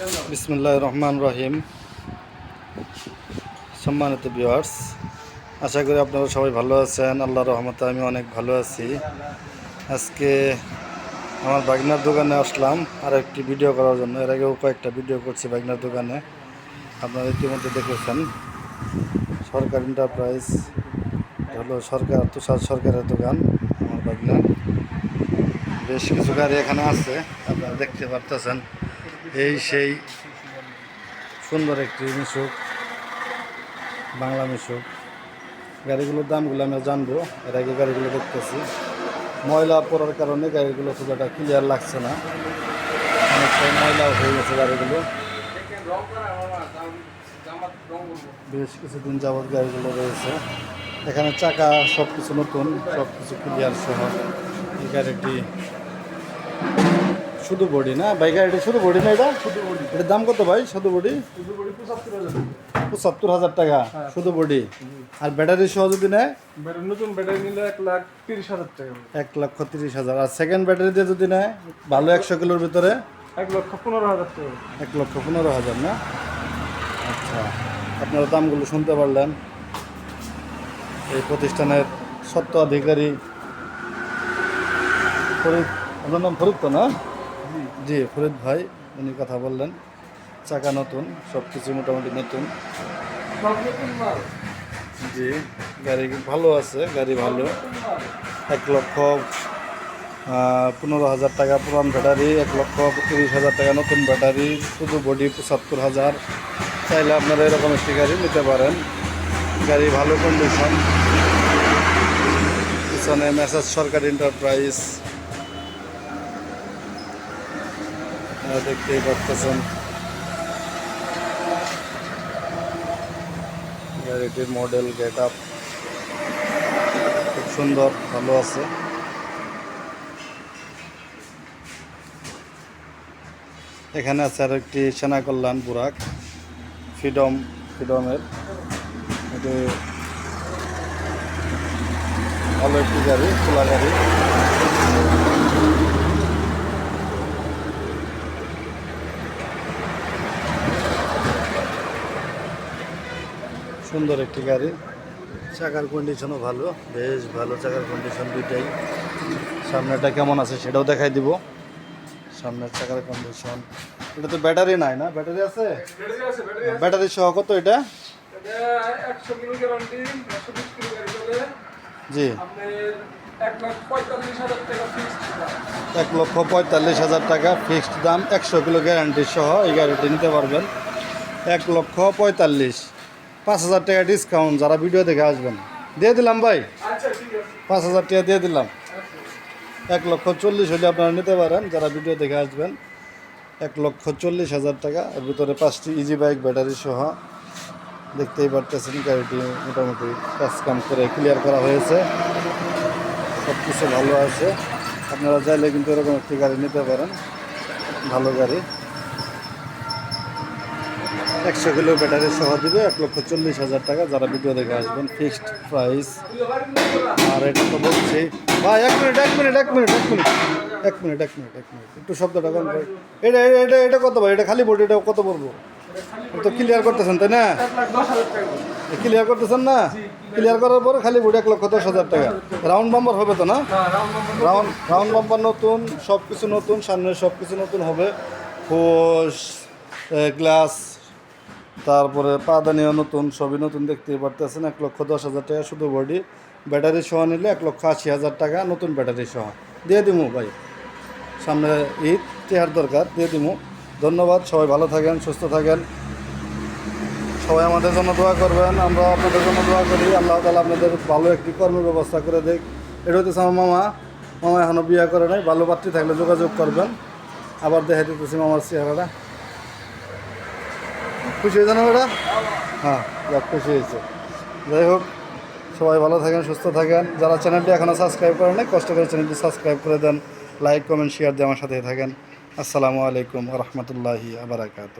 বিসমুল্লাহ রহমান রহিম সম্মানিত ভিউয়ার্স আশা করি আপনারা সবাই ভালো আছেন। আল্লাহ রহমতে আমি অনেক ভালো আছি। আজকে আমার বাগনার দোকানে আসলাম আর একটি ভিডিও করার জন্য। এর আগেও কয়েকটা ভিডিও করছি বাগনার দোকানে। আপনারা ইতিমধ্যে দেখেছেন সরকার এন্টারপ্রাইজ হলো সরকার, তুষার সরকারের দোকান, আমার বাগনার বেশ কিছু গাড়ি এখানে আছে, আপনারা দেখতে পারতেছেন। এই সেই সুন্দর একটি মিশুক বাংলা মিশুক গাড়িগুলোর দামগুলো আমি জানব, এর আগে গাড়িগুলো দেখতেছি। ময়লা পড়ার কারণে গাড়িগুলো খুব একটা ক্লিয়ার লাগছে না। অনেকটা ময়লা হয়ে গেছে গাড়িগুলো। বেশ কিছুদিন যাবৎ গাড়িগুলো রয়েছে। এখানে চাকা সব কিছু নতুন সব কিছু ক্লিয়ার সহ এই গাড়িটি শুধু বডি না? ভাই গাড়িটি শুধু বডি না এটা? শুধু বডি। এটার দাম কত ভাই শুধু বডি? শুধু বডি পঁচাত্তর হাজার টাকা। শুধু বডি? আর ব্যাটারি সহ যদি নেয়? ব্যাটারি নতুন ব্যাটারি নিলে এক লাখ তিরিশ হাজার টাকা। এক লক্ষ তিরিশ হাজার। আর সেকেন্ড ব্যাটারি দিয়ে যদি নেয় ভালো একশো কিলোর ভিতরে? এক লক্ষ পনেরো হাজার টাকা। এক লক্ষ পনেরো হাজার না? আচ্ছা আপনারা দামগুলো শুনতে পারলেন। এই প্রতিষ্ঠানের অধিকারী ফরিদ আপনার নাম ফরিদ তো না? জি, ফরিদ ভাই, উনি কথা বললেন। চাকা নতুন সব কিছু মোটামুটি নতুন। জি, গাড়ি ভালো আছে, গাড়ি ভালো। এক লক্ষ পনেরো হাজার টাকা পুরান ব্যাটারি, এক লক্ষ তিরিশ হাজার টাকা নতুন ব্যাটারি, শুধু বডি পঁচাত্তর হাজার। চাইলে আপনারা এরকম একটি গাড়ি নিতে পারেন। গাড়ি ভালো কন্ডিশন পিছনে মেসাজ সরকারি এন্টারপ্রাইজ আপনারা দেখতেই পাচ্ছেন গাড়িটির মডেল গেট আপ খুব সুন্দর, ভালো আছে। এখানে আছে আর একটি সেনা কল্যাণ বুরাক। ফ্রিডম, ফ্রিডমের। এটি ভালো একটি গাড়ি, খোলা গাড়ি। সুন্দর একটি গাড়ি। চাকার কন্ডিশনও ভালো বেশ ভালো চাকার কন্ডিশন দুইটাই। সামনেটা কেমন আছে সেটাও দেখাই দিব। সামনের চাকার কন্ডিশন এটা তো ব্যাটারি নাই না? ব্যাটারি আছে? ব্যাটারি সহ কত এটা? জি। এক লক্ষ পঁয়তাল্লিশ হাজার টাকা ফিক্সড দাম একশো কিলো গ্যারান্টি সহ এই গাড়িটি নিতে পারবেন। এক লক্ষ পঁয়তাল্লিশ। পাঁচ হাজার টাকা ডিসকাউন্ট যারা ভিডিও দেখে আসবেন। দিয়ে দিলাম ভাই। পাঁচ হাজার টাকা দিয়ে দিলাম। এক লক্ষ চল্লিশ হলে আপনারা নিতে পারেন, যারা ভিডিও দেখে আসবেন। এক লক্ষ চল্লিশ হাজার টাকা। এর ভিতরে পাঁচটি ইজি বাইক ব্যাটারি সহ দেখতেই পারতেছেন, গাড়িটি মোটামুটি কাজ কাম করে ক্লিয়ার করা হয়েছে। সব কিছু ভালো আছে। আপনারা চাইলে কিন্তু এরকম একটি গাড়ি নিতে পারেন। ভালো গাড়ি। একশো কিলো ব্যাটারি সহ দিবে এক লক্ষ চল্লিশ হাজার টাকা। যারা ভিডিও দেখে আসবেন ফিক্সড প্রাইস আর এটা তো বলছি। ভাই, এক মিনিট এক মিনিট এক মিনিট এক মিনিট। এক মিনিট এক মিনিট এক মিনিট। একটু শব্দটা কম ভাই এটা এটা এটা কত ভাই? এটা খালি বোর্ড এটা কত এটা তো ক্লিয়ার করতেছেন, তাই না। ক্লিয়ার করতেছেন না? ক্লিয়ার করার পরে খালি বোর্ড এক লক্ষ দশ হাজার টাকা। রাউন্ড নাম্বার হবে তো না? রাউন্ড রাউন্ড নাম্বার নতুন সব কিছু নতুন সামনে সব কিছু নতুন হবে। ফোস গ্লাস তারপরে পাদানিও নতুন সবই নতুন দেখতেই পারতেছেন, এক লক্ষ দশ হাজার টাকা শুধু বডি ব্যাটারি সহ নিলে এক লক্ষ আশি হাজার টাকা, নতুন ব্যাটারি সহ। দিয়ে দিমু ভাই। সামনে ঈদ টেহার দরকার, দিয়ে দিমু। ধন্যবাদ, সবাই ভালো থাকেন, সুস্থ থাকেন। সবাই আমাদের জন্য দোয়া করবেন, আমরা আপনাদের জন্য দোয়া করি। আল্লাহ তালা আপনাদের ভালো একটি কর্মের ব্যবস্থা করে দেখ এটা হচ্ছে আমার মামা। মামা এখনও বিয়ে করে নাই, ভালো পাত্রী থাকলে যোগাযোগ করবেন। আবার দেখা দিতেছি মামার চেহারাটা। খুশি হয়েছে না ওটা হ্যাঁ যাক, খুশি হয়েছে। যাই হোক, সবাই ভালো থাকেন, সুস্থ থাকেন। যারা চ্যানেলটি এখনও সাবস্ক্রাইব করেন নাই, কষ্ট করে চ্যানেলটি সাবস্ক্রাইব করে দেন। লাইক, কমেন্ট শেয়ার দিয়ে আমার সাথে থাকেন। আসসালামু আলাইকুম রহমতুল্লাহি আবরাকাত